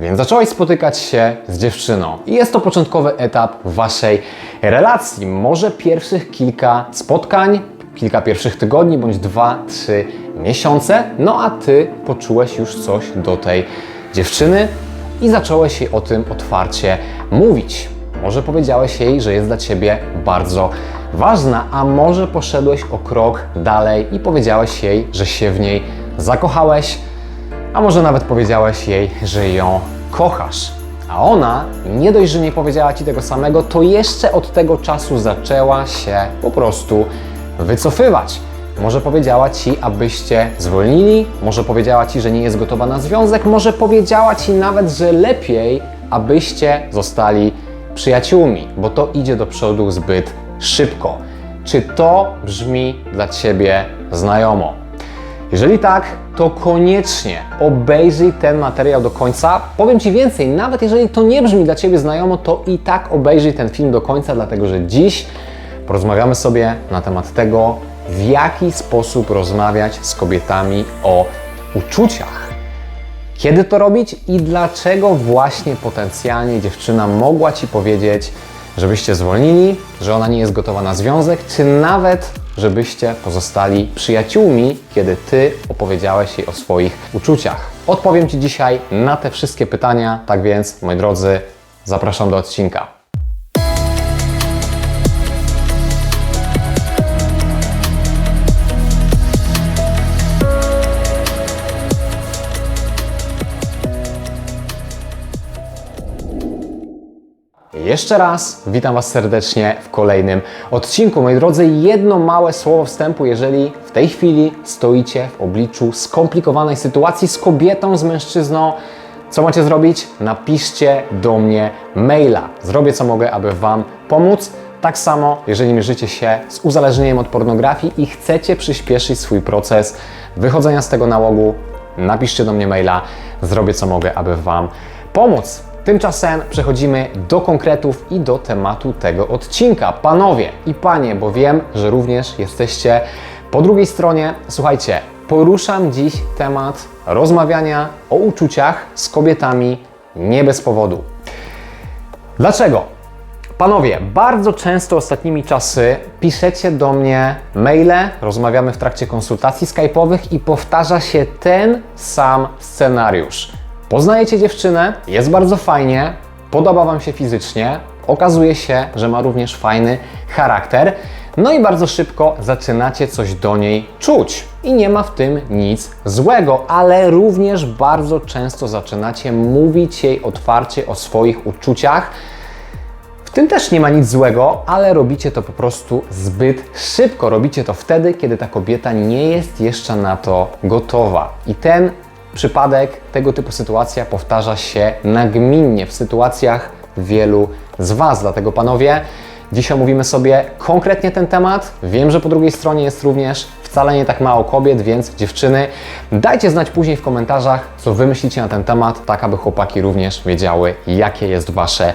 więc zacząłeś spotykać się z dziewczyną. I jest to początkowy etap waszej relacji. Może pierwszych kilka spotkań, kilka pierwszych tygodni, bądź dwa, trzy miesiące. No a ty poczułeś już coś do tej dziewczyny i zacząłeś jej o tym otwarcie mówić. Może powiedziałeś jej, że jest dla ciebie bardzo ważna, a może poszedłeś o krok dalej i powiedziałeś jej, że się w niej zakochałeś, a może nawet powiedziałeś jej, że ją kochasz. A ona, nie dość, że nie powiedziała ci tego samego, to jeszcze od tego czasu zaczęła się po prostu wycofywać. Może powiedziała ci, abyście zwolnili, może powiedziała ci, że nie jest gotowa na związek, może powiedziała ci nawet, że lepiej, abyście zostali przyjaciółmi, bo to idzie do przodu zbyt szybko. Czy to brzmi dla ciebie znajomo? Jeżeli tak, to koniecznie obejrzyj ten materiał do końca. Powiem Ci więcej, nawet jeżeli to nie brzmi dla Ciebie znajomo, to i tak obejrzyj ten film do końca, dlatego że dziś porozmawiamy sobie na temat tego, w jaki sposób rozmawiać z kobietami o uczuciach. Kiedy to robić i dlaczego właśnie potencjalnie dziewczyna mogła Ci powiedzieć, żebyście zwolnili, że ona nie jest gotowa na związek, czy nawet żebyście pozostali przyjaciółmi, kiedy Ty opowiedziałeś jej o swoich uczuciach. Odpowiem Ci dzisiaj na te wszystkie pytania, tak więc, moi drodzy, zapraszam do odcinka. Jeszcze raz witam Was serdecznie w kolejnym odcinku. Moi drodzy, jedno małe słowo wstępu, jeżeli w tej chwili stoicie w obliczu skomplikowanej sytuacji z kobietą, z mężczyzną, co macie zrobić? Napiszcie do mnie maila. Zrobię co mogę, aby Wam pomóc. Tak samo, jeżeli mierzycie się z uzależnieniem od pornografii i chcecie przyspieszyć swój proces wychodzenia z tego nałogu, napiszcie do mnie maila. Zrobię co mogę, aby Wam pomóc. Tymczasem przechodzimy do konkretów i do tematu tego odcinka. Panowie i panie, bo wiem, że również jesteście po drugiej stronie. Słuchajcie, poruszam dziś temat rozmawiania o uczuciach z kobietami nie bez powodu. Dlaczego? Panowie, bardzo często ostatnimi czasy piszecie do mnie maile, rozmawiamy w trakcie konsultacji skype'owych i powtarza się ten sam scenariusz. Poznajecie dziewczynę, jest bardzo fajnie, podoba Wam się fizycznie, okazuje się, że ma również fajny charakter, no i bardzo szybko zaczynacie coś do niej czuć. I nie ma w tym nic złego, ale również bardzo często zaczynacie mówić jej otwarcie o swoich uczuciach. W tym też nie ma nic złego, ale robicie to po prostu zbyt szybko. Robicie to wtedy, kiedy ta kobieta nie jest jeszcze na to gotowa. I ten przypadek, tego typu sytuacja powtarza się nagminnie w sytuacjach wielu z Was. Dlatego panowie, dzisiaj mówimy sobie konkretnie ten temat. Wiem, że po drugiej stronie jest również wcale nie tak mało kobiet, więc dziewczyny, dajcie znać później w komentarzach, co Wy myślicie na ten temat, tak aby chłopaki również wiedziały, jakie jest Wasze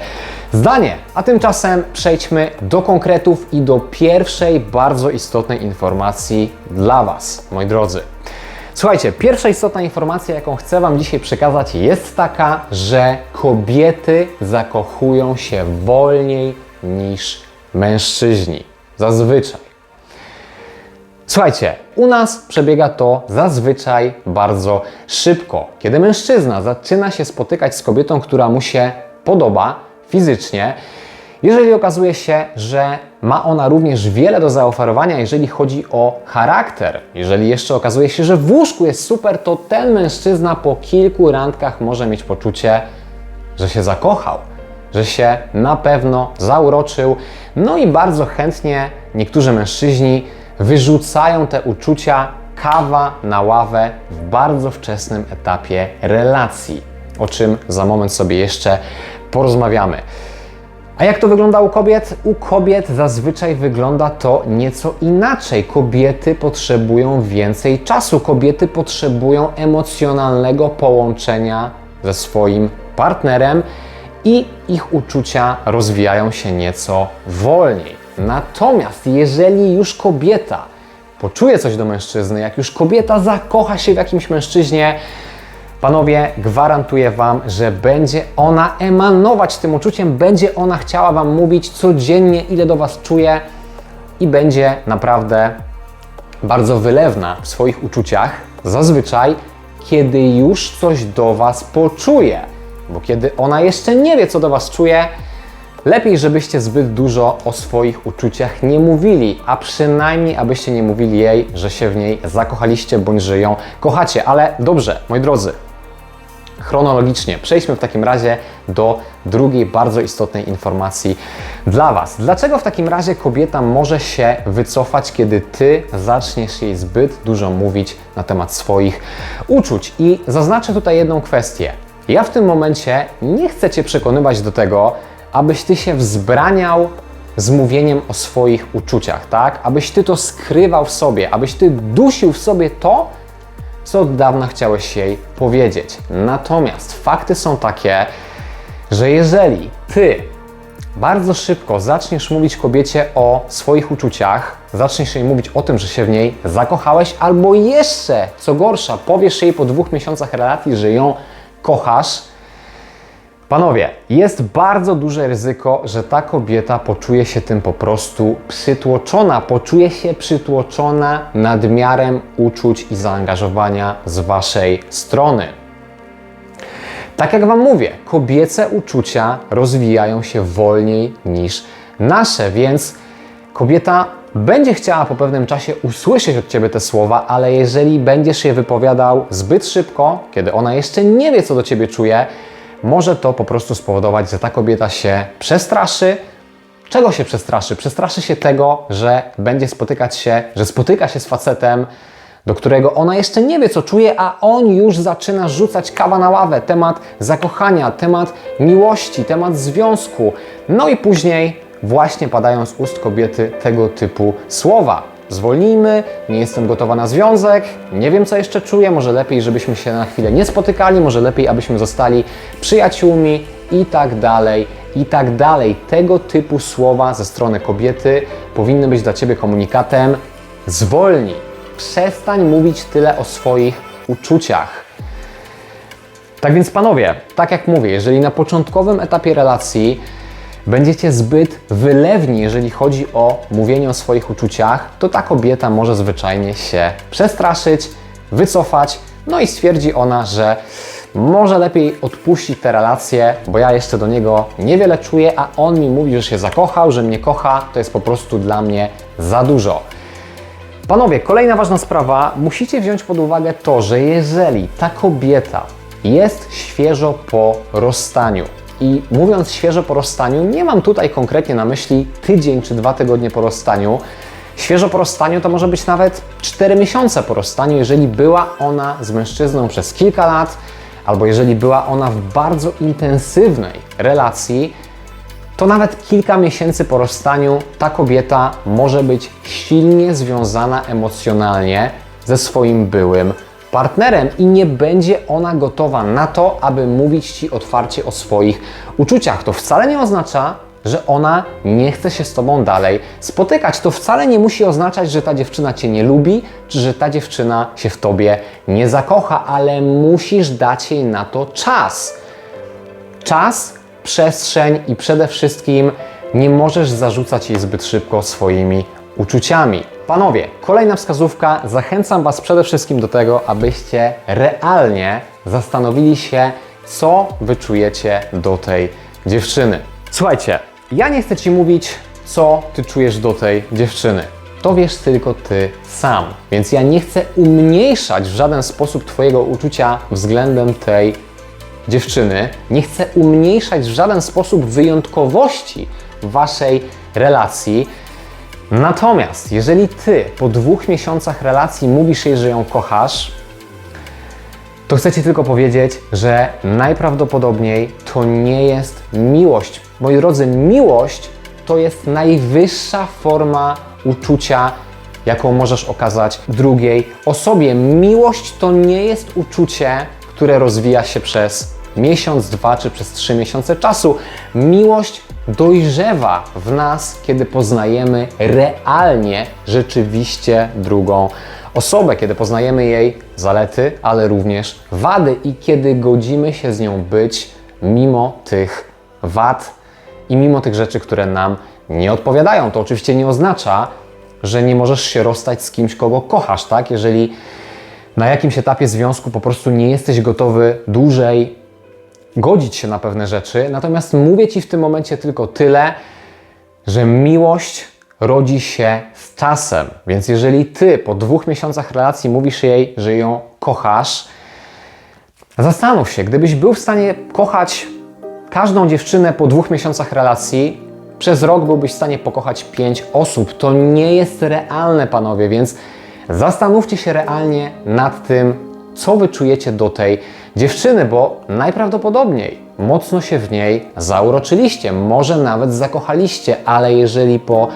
zdanie. A tymczasem przejdźmy do konkretów i do pierwszej bardzo istotnej informacji dla Was, moi drodzy. Słuchajcie, pierwsza istotna informacja, jaką chcę Wam dzisiaj przekazać, jest taka, że kobiety zakochują się wolniej niż mężczyźni. Zazwyczaj. Słuchajcie, u nas przebiega to zazwyczaj bardzo szybko. Kiedy mężczyzna zaczyna się spotykać z kobietą, która mu się podoba fizycznie, jeżeli okazuje się, że ma ona również wiele do zaoferowania, jeżeli chodzi o charakter, jeżeli jeszcze okazuje się, że w łóżku jest super, to ten mężczyzna po kilku randkach może mieć poczucie, że się zakochał, że się na pewno zauroczył. No i bardzo chętnie niektórzy mężczyźni wyrzucają te uczucia kawa na ławę w bardzo wczesnym etapie relacji, o czym za moment sobie jeszcze porozmawiamy. A jak to wygląda u kobiet? U kobiet zazwyczaj wygląda to nieco inaczej. Kobiety potrzebują więcej czasu, kobiety potrzebują emocjonalnego połączenia ze swoim partnerem i ich uczucia rozwijają się nieco wolniej. Natomiast jeżeli już kobieta poczuje coś do mężczyzny, jak już kobieta zakocha się w jakimś mężczyźnie, Panowie, gwarantuję Wam, że będzie ona emanować tym uczuciem, będzie ona chciała Wam mówić codziennie, ile do Was czuje i będzie naprawdę bardzo wylewna w swoich uczuciach, zazwyczaj kiedy już coś do Was poczuje. Bo kiedy ona jeszcze nie wie, co do Was czuje, lepiej, żebyście zbyt dużo o swoich uczuciach nie mówili, a przynajmniej abyście nie mówili jej, że się w niej zakochaliście bądź że ją kochacie. Ale dobrze, moi drodzy, chronologicznie. Przejdźmy w takim razie do drugiej bardzo istotnej informacji dla Was. Dlaczego w takim razie kobieta może się wycofać, kiedy Ty zaczniesz jej zbyt dużo mówić na temat swoich uczuć? I zaznaczę tutaj jedną kwestię. Ja w tym momencie nie chcę Cię przekonywać do tego, abyś Ty się wzbraniał z mówieniem o swoich uczuciach, tak? Abyś Ty to skrywał w sobie, abyś Ty dusił w sobie to, co od dawna chciałeś jej powiedzieć. Natomiast fakty są takie, że jeżeli ty bardzo szybko zaczniesz mówić kobiecie o swoich uczuciach, zaczniesz jej mówić o tym, że się w niej zakochałeś, albo jeszcze, co gorsza, powiesz jej po dwóch miesiącach relacji, że ją kochasz, Panowie, jest bardzo duże ryzyko, że ta kobieta poczuje się tym po prostu przytłoczona, poczuje się przytłoczona nadmiarem uczuć i zaangażowania z Waszej strony. Tak jak Wam mówię, kobiece uczucia rozwijają się wolniej niż nasze, więc kobieta będzie chciała po pewnym czasie usłyszeć od Ciebie te słowa, ale jeżeli będziesz je wypowiadał zbyt szybko, kiedy ona jeszcze nie wie, co do Ciebie czuje, może to po prostu spowodować, że ta kobieta się przestraszy. Czego się przestraszy? Przestraszy się tego, że będzie spotykać się, że spotyka się z facetem, do którego ona jeszcze nie wie, co czuje, a on już zaczyna rzucać kawa na ławę. Temat zakochania, temat miłości, temat związku. No i później właśnie padają z ust kobiety tego typu słowa. Zwolnijmy, nie jestem gotowa na związek, nie wiem co jeszcze czuję, może lepiej, żebyśmy się na chwilę nie spotykali, może lepiej, abyśmy zostali przyjaciółmi i tak dalej, i tak dalej. Tego typu słowa ze strony kobiety powinny być dla Ciebie komunikatem zwolnij, przestań mówić tyle o swoich uczuciach. Tak więc panowie, tak jak mówię, jeżeli na początkowym etapie relacji będziecie zbyt wylewni, jeżeli chodzi o mówienie o swoich uczuciach, to ta kobieta może zwyczajnie się przestraszyć, wycofać, no i stwierdzi ona, że może lepiej odpuścić te relacje, bo ja jeszcze do niego niewiele czuję, a on mi mówi, że się zakochał, że mnie kocha, to jest po prostu dla mnie za dużo. Panowie, kolejna ważna sprawa, musicie wziąć pod uwagę to, że jeżeli ta kobieta jest świeżo po rozstaniu, i mówiąc świeżo po rozstaniu, nie mam tutaj konkretnie na myśli tydzień czy dwa tygodnie po rozstaniu. Świeżo po rozstaniu to może być nawet 4 miesiące po rozstaniu, jeżeli była ona z mężczyzną przez kilka lat, albo jeżeli była ona w bardzo intensywnej relacji, to nawet kilka miesięcy po rozstaniu ta kobieta może być silnie związana emocjonalnie ze swoim byłym partnerem i nie będzie ona gotowa na to, aby mówić Ci otwarcie o swoich uczuciach. To wcale nie oznacza, że ona nie chce się z Tobą dalej spotykać. To wcale nie musi oznaczać, że ta dziewczyna Cię nie lubi, czy że ta dziewczyna się w Tobie nie zakocha, ale musisz dać jej na to czas. Czas, przestrzeń i przede wszystkim nie możesz zarzucać jej zbyt szybko swoimi uczuciami. Panowie, kolejna wskazówka. Zachęcam Was przede wszystkim do tego, abyście realnie zastanowili się, co wyczujecie do tej dziewczyny. Słuchajcie, ja nie chcę Ci mówić, co Ty czujesz do tej dziewczyny. To wiesz tylko Ty sam. Więc ja nie chcę umniejszać w żaden sposób Twojego uczucia względem tej dziewczyny. Nie chcę umniejszać w żaden sposób wyjątkowości Waszej relacji. Natomiast jeżeli ty po dwóch miesiącach relacji mówisz jej, że ją kochasz, to chcę ci tylko powiedzieć, że najprawdopodobniej to nie jest miłość. Moi drodzy, miłość to jest najwyższa forma uczucia, jaką możesz okazać drugiej osobie. Miłość to nie jest uczucie, które rozwija się przez miesiąc, dwa czy przez trzy miesiące czasu. Miłość dojrzewa w nas, kiedy poznajemy realnie, rzeczywiście drugą osobę, kiedy poznajemy jej zalety, ale również wady i kiedy godzimy się z nią być mimo tych wad i mimo tych rzeczy, które nam nie odpowiadają. To oczywiście nie oznacza, że nie możesz się rozstać z kimś, kogo kochasz, tak? Jeżeli na jakimś etapie związku po prostu nie jesteś gotowy dłużej godzić się na pewne rzeczy. Natomiast mówię Ci w tym momencie tylko tyle, że miłość rodzi się z czasem. Więc jeżeli Ty po dwóch miesiącach relacji mówisz jej, że ją kochasz, zastanów się, gdybyś był w stanie kochać każdą dziewczynę po dwóch miesiącach relacji, przez rok byłbyś w stanie pokochać pięć osób. To nie jest realne, panowie, więc zastanówcie się realnie nad tym, co wyczujecie do tej dziewczyny, bo najprawdopodobniej mocno się w niej zauroczyliście, może nawet zakochaliście, ale jeżeli po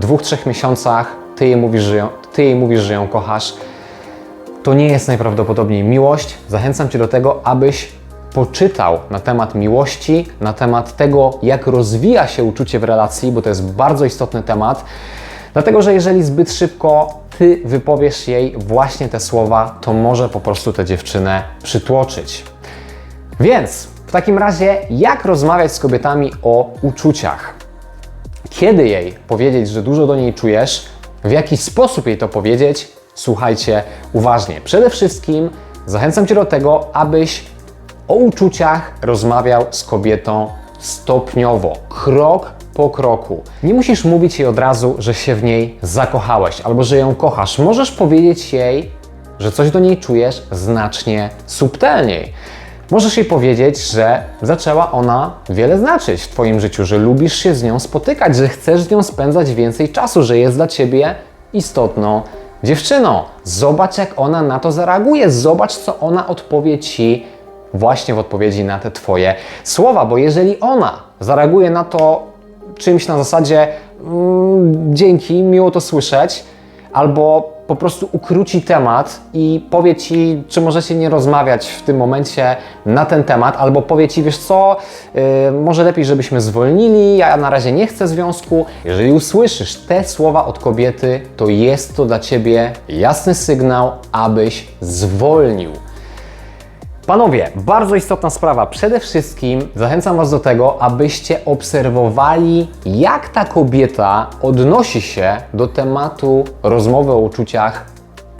dwóch, trzech miesiącach ty jej mówisz, że ją, ty jej mówisz, że ją kochasz, to nie jest najprawdopodobniej miłość. Zachęcam Cię do tego, abyś poczytał na temat miłości, na temat tego, jak rozwija się uczucie w relacji, bo to jest bardzo istotny temat. Dlatego, że jeżeli zbyt szybko Ty wypowiesz jej właśnie te słowa, to może po prostu tę dziewczynę przytłoczyć. Więc w takim razie, jak rozmawiać z kobietami o uczuciach? Kiedy jej powiedzieć, że dużo do niej czujesz, w jaki sposób jej to powiedzieć, słuchajcie uważnie. Przede wszystkim zachęcam Cię do tego, abyś o uczuciach rozmawiał z kobietą stopniowo, krok po kroku. Nie musisz mówić jej od razu, że się w niej zakochałeś albo że ją kochasz. Możesz powiedzieć jej, że coś do niej czujesz znacznie subtelniej. Możesz jej powiedzieć, że zaczęła ona wiele znaczyć w Twoim życiu, że lubisz się z nią spotykać, że chcesz z nią spędzać więcej czasu, że jest dla Ciebie istotną dziewczyną. Zobacz, jak ona na to zareaguje, zobacz, co ona odpowie Ci właśnie w odpowiedzi na te Twoje słowa, bo jeżeli ona zareaguje na to czymś na zasadzie mm, dzięki, miło to słyszeć, albo po prostu ukróci temat i powie Ci, czy możecie nie rozmawiać w tym momencie na ten temat, albo powie Ci, wiesz co, yy, może lepiej, żebyśmy zwolnili, ja na razie nie chcę związku. Jeżeli usłyszysz te słowa od kobiety, to jest to dla Ciebie jasny sygnał, abyś zwolnił. Panowie, bardzo istotna sprawa. Przede wszystkim zachęcam Was do tego, abyście obserwowali, jak ta kobieta odnosi się do tematu rozmowy o uczuciach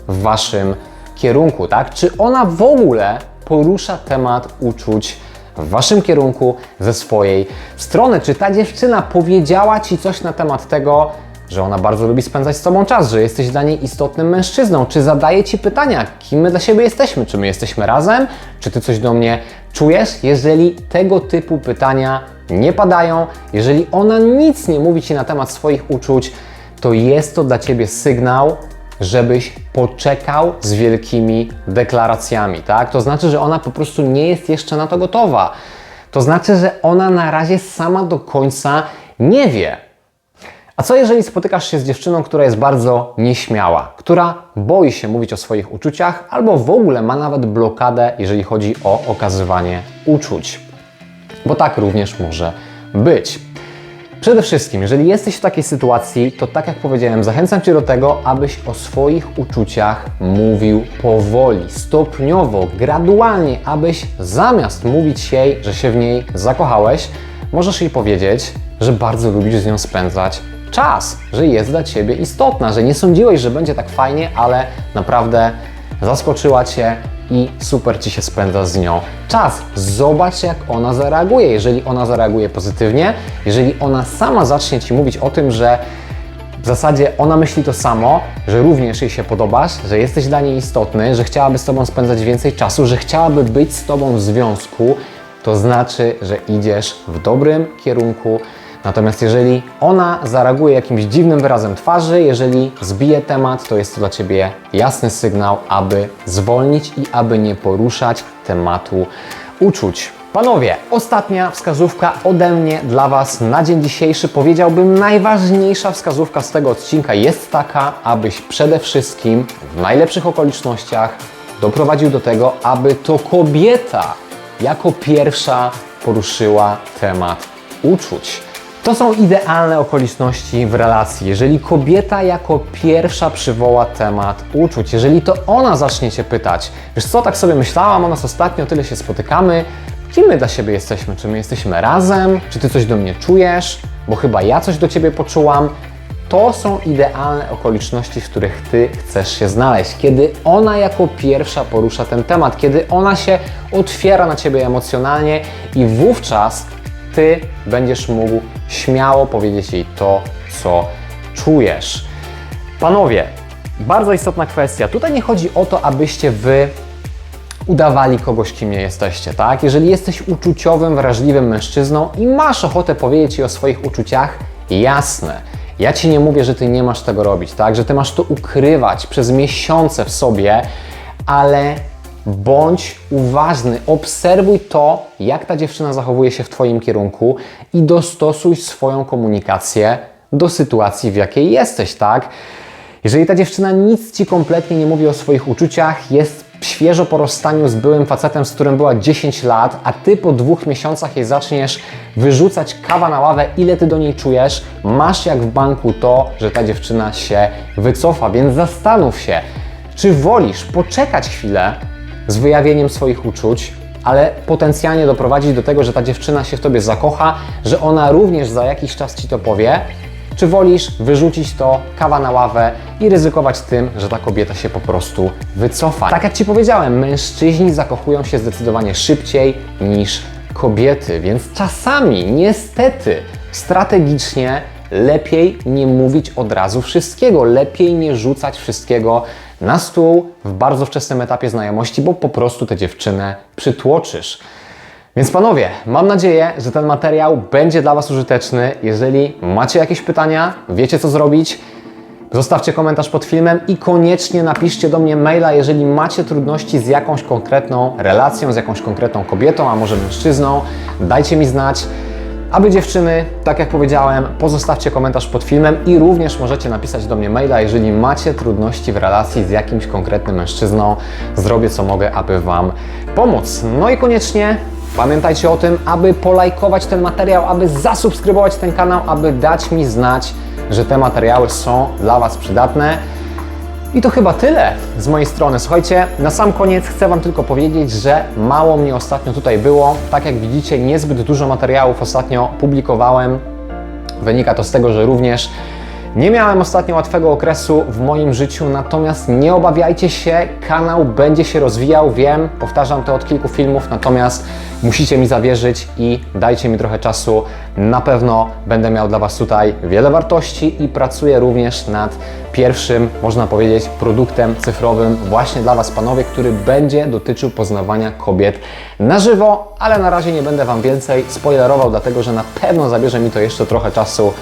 w Waszym kierunku, tak? Czy ona w ogóle porusza temat uczuć w Waszym kierunku ze swojej strony? Czy ta dziewczyna powiedziała Ci coś na temat tego, że ona bardzo lubi spędzać z Tobą czas, że jesteś dla niej istotnym mężczyzną, czy zadaje Ci pytania, kim my dla siebie jesteśmy, czy my jesteśmy razem, czy Ty coś do mnie czujesz? Jeżeli tego typu pytania nie padają, jeżeli ona nic nie mówi Ci na temat swoich uczuć, to jest to dla Ciebie sygnał, żebyś poczekał z wielkimi deklaracjami, tak? To znaczy, że ona po prostu nie jest jeszcze na to gotowa. To znaczy, że ona na razie sama do końca nie wie, a co jeżeli spotykasz się z dziewczyną, która jest bardzo nieśmiała, która boi się mówić o swoich uczuciach albo w ogóle ma nawet blokadę, jeżeli chodzi o okazywanie uczuć? Bo tak również może być. Przede wszystkim, jeżeli jesteś w takiej sytuacji, to tak jak powiedziałem, zachęcam Cię do tego, abyś o swoich uczuciach mówił powoli, stopniowo, gradualnie, abyś zamiast mówić jej, że się w niej zakochałeś, możesz jej powiedzieć, że bardzo lubisz z nią spędzać czas, że jest dla Ciebie istotna, że nie sądziłeś, że będzie tak fajnie, ale naprawdę zaskoczyła Cię i super Ci się spędza z nią czas. Zobacz, jak ona zareaguje. Jeżeli ona zareaguje pozytywnie, jeżeli ona sama zacznie Ci mówić o tym, że w zasadzie ona myśli to samo, że również jej się podobasz, że jesteś dla niej istotny, że chciałaby z Tobą spędzać więcej czasu, że chciałaby być z Tobą w związku, to znaczy, że idziesz w dobrym kierunku. Natomiast jeżeli ona zareaguje jakimś dziwnym wyrazem twarzy, jeżeli zbije temat, to jest to dla Ciebie jasny sygnał, aby zwolnić i aby nie poruszać tematu uczuć. Panowie, ostatnia wskazówka ode mnie dla Was na dzień dzisiejszy. Powiedziałbym, najważniejsza wskazówka z tego odcinka jest taka, abyś przede wszystkim w najlepszych okolicznościach doprowadził do tego, aby to kobieta jako pierwsza poruszyła temat uczuć. To są idealne okoliczności w relacji. Jeżeli kobieta jako pierwsza przywoła temat uczuć, jeżeli to ona zacznie Cię pytać, wiesz co, tak sobie myślałam o nas ostatnio, tyle się spotykamy, kim my dla siebie jesteśmy? Czy my jesteśmy razem? Czy Ty coś do mnie czujesz? Bo chyba ja coś do Ciebie poczułam. To są idealne okoliczności, w których Ty chcesz się znaleźć. Kiedy ona jako pierwsza porusza ten temat, kiedy ona się otwiera na Ciebie emocjonalnie i wówczas Ty będziesz mógł śmiało powiedzieć jej to, co czujesz. Panowie, bardzo istotna kwestia. Tutaj nie chodzi o to, abyście Wy udawali kogoś, kim nie jesteście, tak? Jeżeli jesteś uczuciowym, wrażliwym mężczyzną i masz ochotę powiedzieć jej o swoich uczuciach, jasne. Ja Ci nie mówię, że Ty nie masz tego robić, tak? Że Ty masz to ukrywać przez miesiące w sobie, ale bądź uważny, obserwuj to, jak ta dziewczyna zachowuje się w Twoim kierunku i dostosuj swoją komunikację do sytuacji, w jakiej jesteś, tak? Jeżeli ta dziewczyna nic Ci kompletnie nie mówi o swoich uczuciach, jest świeżo po rozstaniu z byłym facetem, z którym była 10 lat, a Ty po dwóch miesiącach jej zaczniesz wyrzucać kawa na ławę, ile Ty do niej czujesz, masz jak w banku to, że ta dziewczyna się wycofa, więc zastanów się, czy wolisz poczekać chwilę z wyjawieniem swoich uczuć, ale potencjalnie doprowadzić do tego, że ta dziewczyna się w Tobie zakocha, że ona również za jakiś czas Ci to powie, czy wolisz wyrzucić to kawa na ławę i ryzykować tym, że ta kobieta się po prostu wycofa? Tak jak Ci powiedziałem, mężczyźni zakochują się zdecydowanie szybciej niż kobiety, więc czasami niestety strategicznie lepiej nie mówić od razu wszystkiego, lepiej nie rzucać wszystkiego na stół w bardzo wczesnym etapie znajomości, bo po prostu tę dziewczynę przytłoczysz. Więc panowie, mam nadzieję, że ten materiał będzie dla Was użyteczny. Jeżeli macie jakieś pytania, wiecie co zrobić, zostawcie komentarz pod filmem i koniecznie napiszcie do mnie maila, jeżeli macie trudności z jakąś konkretną relacją, z jakąś konkretną kobietą, a może mężczyzną. Dajcie mi znać. Aby dziewczyny, tak jak powiedziałem, pozostawcie komentarz pod filmem i również możecie napisać do mnie maila, jeżeli macie trudności w relacji z jakimś konkretnym mężczyzną. Zrobię co mogę, aby Wam pomóc. No i koniecznie pamiętajcie o tym, aby polajkować ten materiał, aby zasubskrybować ten kanał, aby dać mi znać, że te materiały są dla Was przydatne. I to chyba tyle z mojej strony. Słuchajcie, na sam koniec chcę Wam tylko powiedzieć, że mało mnie ostatnio tutaj było. Tak jak widzicie, niezbyt dużo materiałów ostatnio publikowałem. Wynika to z tego, że również nie miałem ostatnio łatwego okresu w moim życiu, natomiast nie obawiajcie się, kanał będzie się rozwijał, wiem, powtarzam to od kilku filmów, natomiast musicie mi zawierzyć i dajcie mi trochę czasu. Na pewno będę miał dla Was tutaj wiele wartości i pracuję również nad pierwszym, można powiedzieć, produktem cyfrowym właśnie dla Was, panowie, który będzie dotyczył poznawania kobiet na żywo, ale na razie nie będę Wam więcej spoilerował, dlatego że na pewno zabierze mi to jeszcze trochę czasu.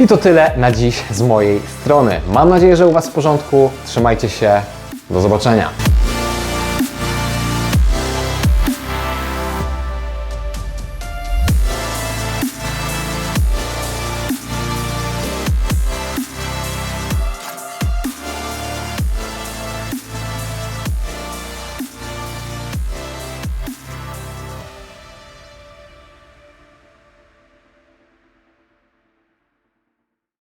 I to tyle na dziś z mojej strony. Mam nadzieję, że u Was w porządku. Trzymajcie się. Do zobaczenia.